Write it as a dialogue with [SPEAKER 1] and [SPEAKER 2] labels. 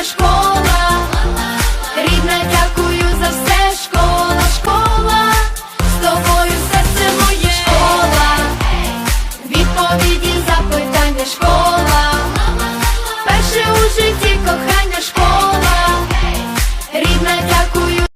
[SPEAKER 1] рідна школа, рідна, дякую за все, школа, школа, з тобою все це моє. Школа, відповіді, запитання школа.